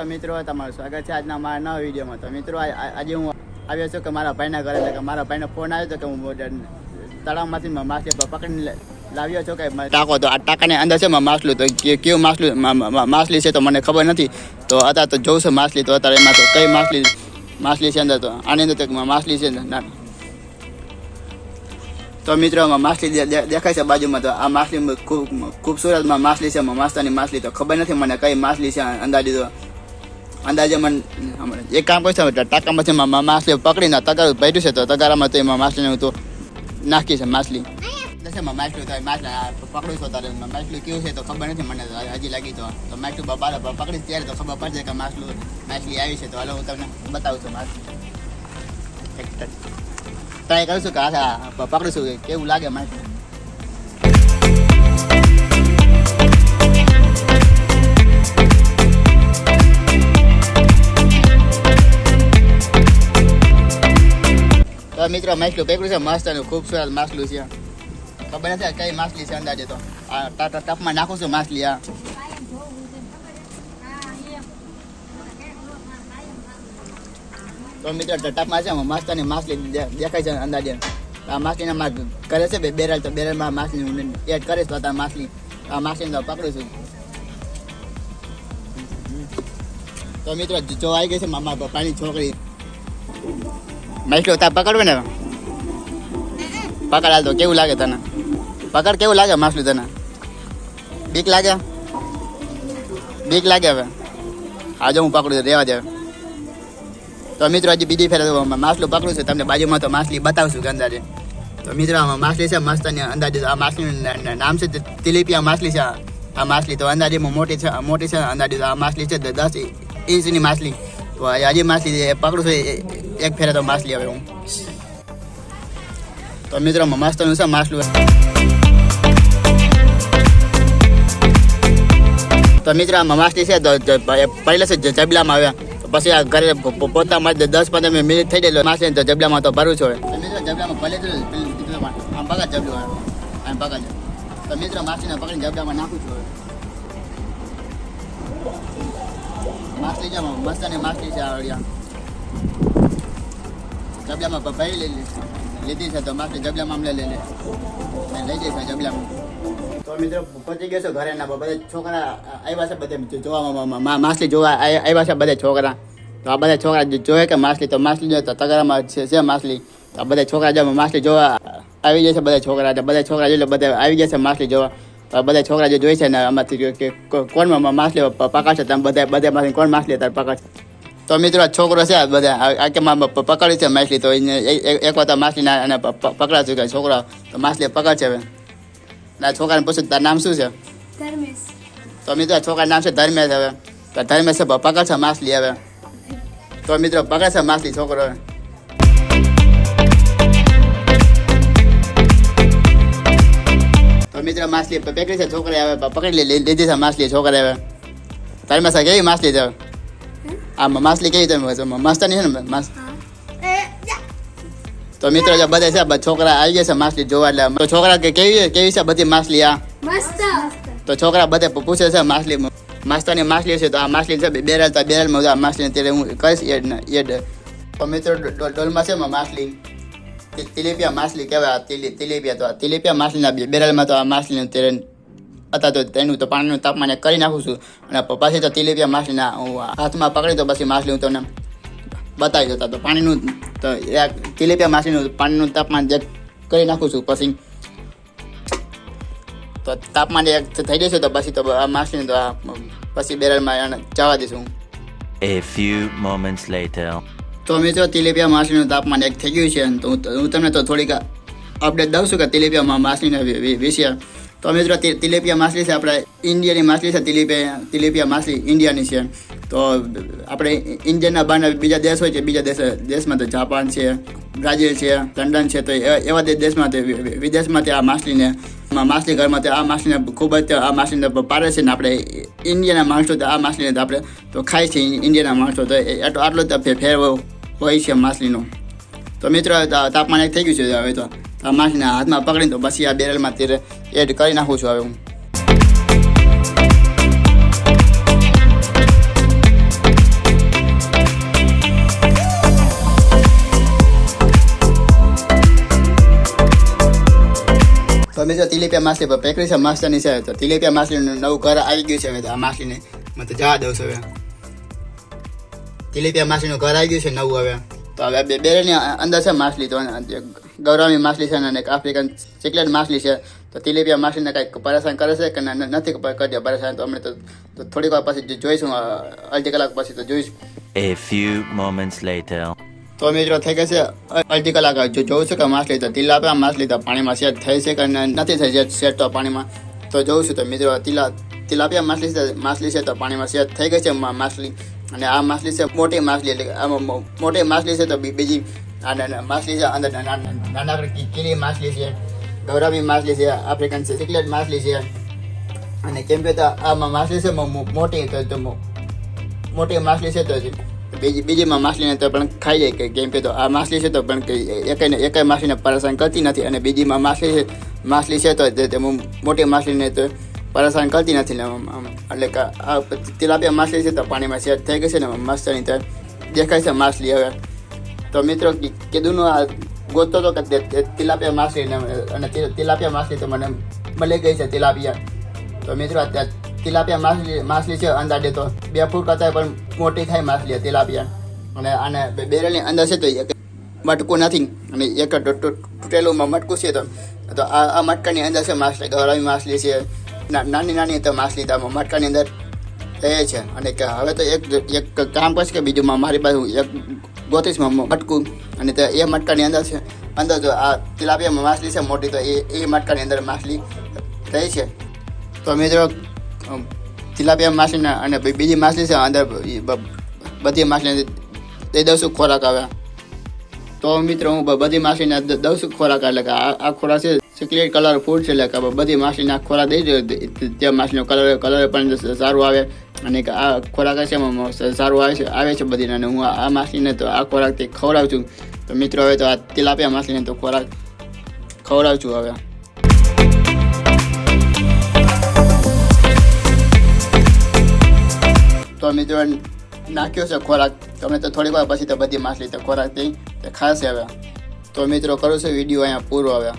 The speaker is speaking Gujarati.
છો મિત્રો, તમારું સ્વાગત છે આજના મારા નવા વિડીયોમાં. તો મિત્રો આજે હું આવ્યો છું કે મારા ભાઈના ઘરે. કે મારા ભાઈનો ફોન આવ્યો કે હું તળાવમાંથી મ- માછલી પકડીને લાવ્યો છો કે ટાંકો તો આ ટાંકાની અંદર છે માછલું. તો કેવું માછલું માછલી છે તો મને ખબર નથી. તો અત્યારે તો જોઉં છું માછલી. તો અત્યારે એમાં તો કઈ માછલી માછલી છે અંદર તો? આની અંદર તો માછલી છે ના. તો મિત્રો માછલી દેખાય છે બાજુમાં. તો આ માછલી ખૂબ ખૂબસૂરતમાં માછલી છે. માસ્તાની માછલી. તો ખબર નથી મને કઈ માછલી છે અંદાજી તો. અંદાજે મને એક કામ કરશે ટાંકામાંથી મા- મા- માછલી પકડીને તગારું ભર્યું છે, તો તગારામાં તો એમાં માછલીને હું તો નાખી છે, માછલી. માછલી માછલું તો માછલા પકડું છો તારે માછલી કેવું છે તો ખબર નથી મને હજી લાગી તો. માછલું બ- પકડી, ત્યારે તો ખબર પડશે કે માછલું માછલી આવી છે, તો હાલો હું તમને બતાવું છું માછલી. ટ્રાય કરું છું કે આ પકડું છું કેવું લાગે માછલું? તો મિત્રો માછલું પેકડું છે. મસ્ત અને ખૂબસૂરત માછલું છે. ખબર નથી કઈ માછલી છે અંદાજે તો. આ ટપમાં નાખું છું માછલી આ તો મિત્રો ટપમાં છે મસ્તની માછલી દેખાય છે અંદાજે. આ માછલીના માં કરે છે બે બેરલ તો બેરલમાં માછલી એડ કરીશ તો આ માછલી આ માછલીને પકડું છું. તો મિત્રો જો આવી ગઈ છે મામા પપ્પાની છોકરી. માછલી તાર પકડવે ને? પકડ હાલ તો કેવું લાગે તને? પકડ કેવું લાગે માછલું તને? બીક લાગે? બીક લાગે હવે? આજે હું પકડું રેવા દે તો મિત્રો, હજી બીજી ફેર માછલું પકડું છું, તમને બાજુમાં તો માછલી બતાવશું કે અંદાજે તો મિત્રો, આમાં માછલી છે, મસ્ત અંદાજે આ માછલીનું નામ છે તિલીપિયા માછલી છે. આ માછલી તો અંદાજે મોટી છે મોટી છે, અંદાજે આ માછલી છે દસ ઇંચની માછલી. તો આજે માછલી પકડું છું એક ફેરે તો માછલી આવે હું. તો મિત્રો મસ્તનું છે માછલું. તો મિત્ર આ માછલી છે, તો જ- છે જબલામાં આવ્યા. તો પછી આ ઘરે પોતા માટે દસ પંદર મિનિટ થઈ ગયેલો માછલી તો જબલામાં તો ભરું છું જબલામાં ભલે આમ બગા જબલું આમ પગા તો મિત્ર, માછલીને પકડીને જબલામાં નાખું છું માછલી છે મસ્ત અને માછલી છે આવડ્યા જબલામાં પપ્પાએ લઈ લીધી છે તો માછલી જબલામાં અમને લઈ લે લઈ જઈશ જબલામાં. તો મિત્રો, પહોંચી ગયો છો ઘરે ના બધા છોકરા આવ્યા છે બધે જોવા માછલી જોવા આવ્યા છે બધા છોકરા. તો આ બધા છોકરા જો- જોવે કે માછલી, તો માછલી જોઈએ તો તગારામાં છે માછલી. તો બધા છોકરા જો માછલી જોવા આવી છે બધા છોકરા બધા છોકરા જોઈ લે, બધા આવી જશે માછલી જોવા. બધા છોકરા જે જોઈ છે ને આમાંથી કે- કે કોણ માસ માછલી પકડશે તમે બધા બધા માંથી કોણ માછલી તાર પકડશે? તો મિત્રો છોકરો છે બધા. આ- કે પકડી છે માછલી તો એને એક- વાર તો માછલી ના અને પકડાશે કે છોકરો તો માછલી પકડશે હવે. ના છોકરાને પૂછું તારું નામ શું છે? તો મિત્રો છોકરા છોકરાનું નામ છે ધર્મેશ હવે. તો ધર્મેશ પકડશે માછલી હવે. તો મિત્રો પકડશે માછલી છોકરો માછલી પકડી છે છોકરા આવે પકડી લે લી- લીધી છે માછલી છોકરા આવે તારી માસા કેવી માછલી છે આ માછલી કેવી તમે મસ્ત નહીં છે ને માસ તો મિત્રો જે બધા છે છોકરા આવી ગયા છે માછલી જોવા એટલે તો છોકરા કે કેવી કેવી છે બધી માછલી આ તો છોકરા બધે પૂછે છે માછલી માસ્તાની માછલી છે તો આ માછલી છે બેરલ તો બેરલમાં આ માછલી ત્યારે હું કહીશ એડ એડ તો મિત્રો ડોલમાં છે માછલી તિલેપિયા માછલી કહેવાય આ તિલી- તિલેપિયા તો આ તિલેપિયા માછલીના બેરલમાં તો આ માછલીનું તેરે હતા તો તેનું તો પાણીનું તાપમાન કરી નાખું છું અને પછી તો તિલેપિયા માછલીના હાથમાં પકડી તો પછી માછલી હું તમને બતાવી દેતા તો પાણીનું તો તિલેપિયા માછલીનું પાણીનું તાપમાન ચેક કરી નાખું છું પછી તો તાપમાન એક થઈ જશે તો પછી તો આ માછલીને તો પછી બેરલમાં જવા દઈશું A few moments later. તો મિત્રો તિલેપિયા માછલીનું તાપમાન એક થઈ ગયું છે તો હું તમને તો થોડીક અપડેટ દઉં છું કે તિલેપિયા માછલીના વિશે. તો મિત્રો તિલેપિયા માછલી છે, આપણે ઇન્ડિયાની માછલી છે, તિલેપિયા તિલેપિયા માછલી ઇન્ડિયાની છે. તો આપણે ઇન્ડિયાના બહારના બીજા દેશ હોય છે, બીજા દેશ દેશમાં તો જાપાન છે, બ્રાઝિલ છે, લંડન છે, તો એવા દેશમાં વિદેશમાંથી આ માછલીને માછલી ઘરમાં આ માછલીને ખૂબ જ આ માછલીને પાડે છે ને આપણે ઇન્ડિયાના માણસો તો આ માછલીને તો આપણે તો ખાય છે, ઇન્ડિયાના માણસો તો આટલો જ ફેર ફેર હોય છે માછલીનું. તો મિત્રો તાપમાન એક થઈ ગયું છે હવે તો. આ માછલીને હાથમાં પકડીને તો પછી આ બેરલમાં તેરે એડ કરી નાખું છું હવે હું. તો મિત્રો, તિલીપિયા માછલી પર પેકરી છે માસ્ટરની છે. તો તિલીપિયા માછલીનું નવું ઘર આવી ગયું છે હવે તો આ માછલીને. મત જવા દઉં છું હવે. તિલેપિયા માછલીનું ઘર આવી ગયું છે નવું હવે. તો હવે બે બેરેની અંદર છે માછલી તો ગૌરામી માછલી છે અને આફ્રિકન ચિકલેટ માછલી છે. તો તિલેપિયા માછલીને કંઈક પરેશાન કરે છે કે નથી કરી પરેશાન. તો અમને તો થોડીક વાર પછી જોઈશું અડધી કલાક પછી તો જોઈશું. A few moments later. તો મિત્રો થઈ ગઈ છે અડધી કલાક. જો જોઉં છું કે માછલી તો તિલાપિયા માછલી તો પાણીમાં સેટ થઈ છે કે નથી થઈ સેટ તો પાણીમાં. તો જોઉં છું તો મિત્રો તિલા તિલાપિયા માછલી છે માછલી છે તો પાણીમાં સેટ થઈ ગઈ છે માછલી. અને આ માછલી છે મોટી માછલી એટલે આમાં મોટી માછલી છે તો બીજી માછલી છે, અંદર નાના કીરી માછલી છે ગૌરામી માછલી છે આફ્રિકન છે સિકલેટ માછલી છે. અને કેમ કે આમાં માછલી છે મોટી તો મોટી માછલી છે તો બીજી, બીજીમાં માછલીને તો પણ ખાઈ જાય કે કેમ કે તો આ માછલી છે તો પણ એકાઈને એકાઈ માછલીને પરેશાન કરતી નથી અને બીજીમાં માછલી છે માછલી છે તે મોટી માછલીને તો પરેશાન કરતી નથી ને આમ-. એટલે કે આ તિલાપિયા માછલી છે તો પાણીમાં સેટ થઈ ગઈ છે ને મસ્તની તો દેખાય છે માછલી હવે તો મિત્રો કીધુંનું આ ગોતતો હતો કે તિલાપિયા માછલી ને અને તિલાપિયા માછલી તો મને મળી ગઈ છે તિલાપિયા તો મિત્રો અત્યારે તિલાપિયા માછલી માછલી છે અંદાજે તો બે ફૂટ કરતાં પણ મોટી થાય માછલી તિલાપિયા અને આને બેરલની અંદર છે તો એક મટકું નથી અને એક તૂટેલું મટકું છે તો આ આ મટકાની અંદર છે માછલી ગૌરાવી માછલી છે નાની નાની તો માછલી તો મટકાની અંદર એ છે. અને કે હવે તો એક એક કામ કરશે કે બીજું મારી પાસે એક ગોતીશ મટકું. અને તે એ મટકાની અંદર છે. અંદર જો આ તિલાપિયા માછલી છે, મોટી તો એ એ મટકાની અંદર માછલી રહી છે. તો મિત્રો તિલાપિયા માછલીના અને બીજી માછલી છે, અંદર બધી માછલીને દઈ દઉં છું ખોરાક આવે. તો મિત્રો, હું બધી માછલીને દઉં છું ખોરાક, એટલે કે આ ખોરાક છે સિક્લેટ કલર ફૂડ છે, એટલે બધી માછલીના ખોરાક દઈ દો તે માછલીનો કલર કલર પણ સારું આવે. અને આ ખોરાક છે એમાં સારું આવે છે આવે છે બધીને. અને હું આ માછલીને તો આ ખોરાકથી ખવડાવું છું. તો મિત્રો, હવે તો આ તિલાપિયા માછલીને તો ખોરાક ખવડાવું છું હવે. તો મિત્રો, નાખ્યો છે ખોરાક. તમે તો થોડીક વાર પછી તો બધી માછલી તો ખોરાક તે ખાશે હવે. તો મિત્રો, કરું છું વીડિયો અહીંયા પૂરો હવે.